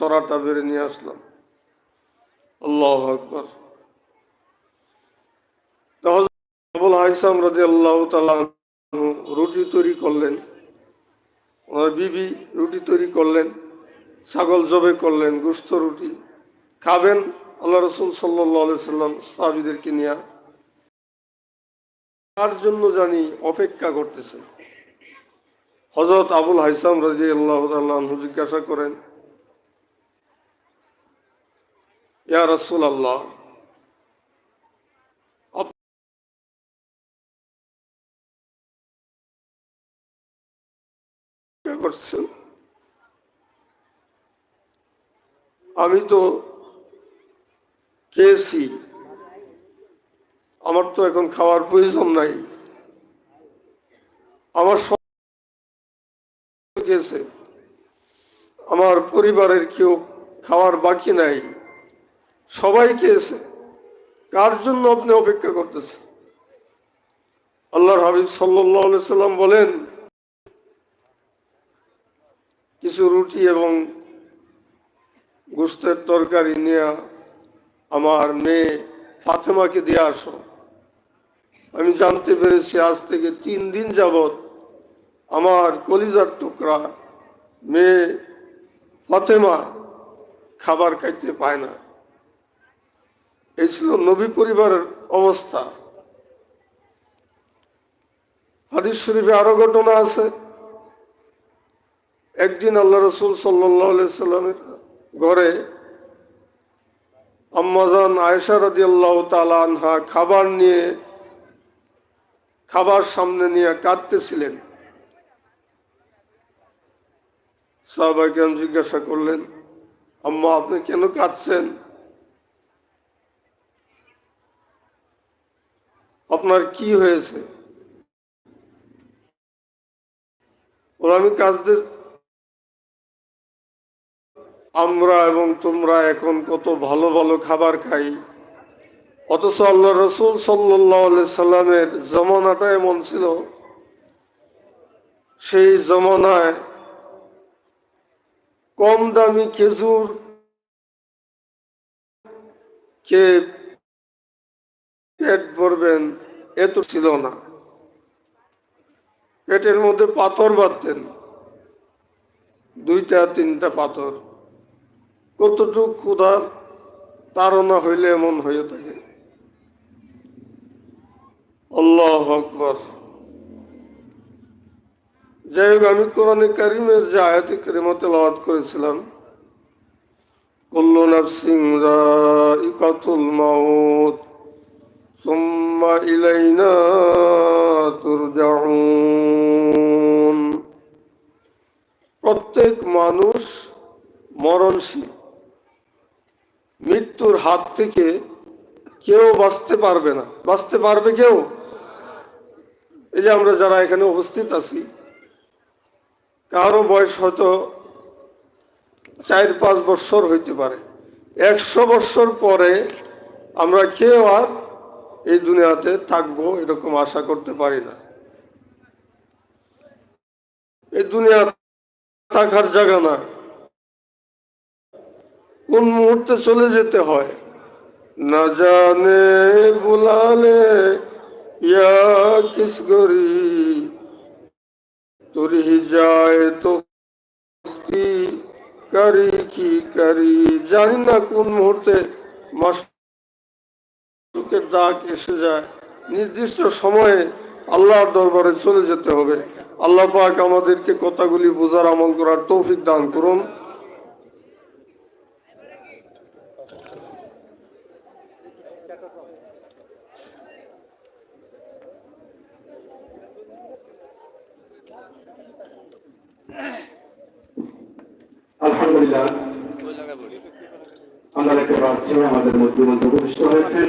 সরাটা বেড়ে নিয়ে আসলাম। আল্লাহ আকবর। হাইসাম রাজি আল্লাহ তালা রুটি তৈরি করলেন। ওনার বিবি রুটি তৈরি করলেন, ছাগল জবে করলেন গুস্ত রুটি। খাবেন আল্লাহ রসুল সাল্লাহ সাল্লাম সাহাবিদেরকে নিয়ে। তার জন্য জানি অপেক্ষা করতেছেন। হজরত আবুল হাইসাম রাজি আল্লাহ তাল্লাহ জিজ্ঞাসা করেন ইয়া রসুল আল্লাহ করছেন। আমি তো খেয়েছি। আমার তো এখন খাওয়ার প্রয়োজন নাই। আমার খেয়েছে। আমার পরিবারের কেউ খাওয়ার বাকি নাই। সবাই খেয়েছে কার জন্য আপনি অপেক্ষা করতেছেন? আল্লাহর হাবিব সাল্লাম বলেন, কিছু রুটি এবং গোস্তের তরকারি নিয়ে আমার মেয়ে ফাতেমাকে দিয়ে আসো। আমি জানতে পেরেছি আজ থেকে তিন দিন যাবৎ আমার কলিজার টুকরা মেয়ে ফাতেমা খাবার খাইতে পায় না। এই ছিল নবী পরিবারের অবস্থা। হাদিস শরীফে আরও ঘটনা আছে। একদিন আল্লাহ রসুল সাল্লামের ঘরে আম্মাজান আয়েশা আল্লাহ আনহা খাবার নিয়ে খাবার সামনে নিয়ে কাঁদতেছিলেন। সাহবাইকাম জিজ্ঞাসা করলেন, আম্মা, আপনি কেন কাঁদছেন? আপনার কি হয়েছে? ওরা আমি কাঁদতে আমরা এবং তোমরা এখন কত ভালো ভালো খাবার খাই। অথচ আল্লাহ রসুল সাল্লাহ সাল্লামের জমানাটা এমন ছিল। সেই জমানায় কম দামি খেজুর কে পেট ভরবেন, এ তো ছিল না। পেটের মধ্যে পাথর বাঁধতেন। দুইটা, তিনটা পাথর। কতটুক ক্ষুধার তাড়না হইলে এমন হয়ে থাকে। আল্লাহ যাই হোক আমি কোরআনে কারিমের যে আয়াতি কারিমা তেলাওয়াত করেছিলাম সিং রা ইকাতুল মাউত সুম্মা ইলাইনা তুরজাউন প্রত্যেক মানুষ মরণশীল। মৃত্যুর হাত থেকে কেউ বাঁচতে পারবে না। বাঁচতে পারবে কেউ? এই যে আমরা যারা এখানে উপস্থিত আছি, কারও বয়স হয়তো চার পাঁচ বছর হইতে পারে। একশো বছর পরে আমরা কেউ আর এই দুনিয়াতে থাকব এরকম আশা করতে পারি না। এই দুনিয়া থাকার জায়গা না। কোন মুহূর্তে চলে যেতে হয়? না জানে বুলালে ইয়া কিস যায় তো কারি কি কারি, জানি না কোন মুহূর্তে মাসুকের ডাক এসে যায়। নির্দিষ্ট সময়ে আল্লাহর দরবারে চলে যেতে হবে। আল্লাহ পাক আমাদেরকে কথাগুলি বোঝার আমল করার তৌফিক দান করুন। আলহামদুলিল্লাহ। আমরা আমাদের মধ্যে মধ্যে উপস্থিত হয়েছেন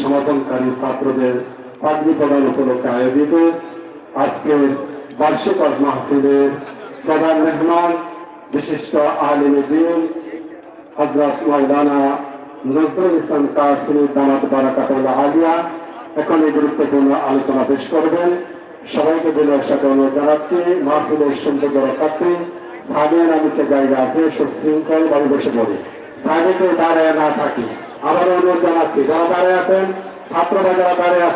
সমাপনকারী ছাত্রদের পাগড়ি প্রদান উপলক্ষে আয়োজিত আজকের বার্ষিক আজ মাহফিলের প্রধান মেহমান, বিশিষ্ট আলিম দিন হজরত মৌলানা নজরুল ইসলাম কাসিম দামাত বারাকাতুল্লাহ আলিয়া। এখন এই গুরুত্বপূর্ণ আলোচনা পেশ করবেন। সবাইকে দিনের সাথে অনুরোধ জানাচ্ছি, মাহফিলের সৌন্দর্য রক্ষার্থে সাদের আমিতে জায়গা আছে, সুশৃঙ্খল ভাবে বসে পড়ে। সাদেকে দাঁড়ায় না থাকি। আবার অনুরোধ জানাচ্ছি যারা দাঁড়িয়ে আছেন ছাত্ররা যারা দাঁড়িয়ে আছেন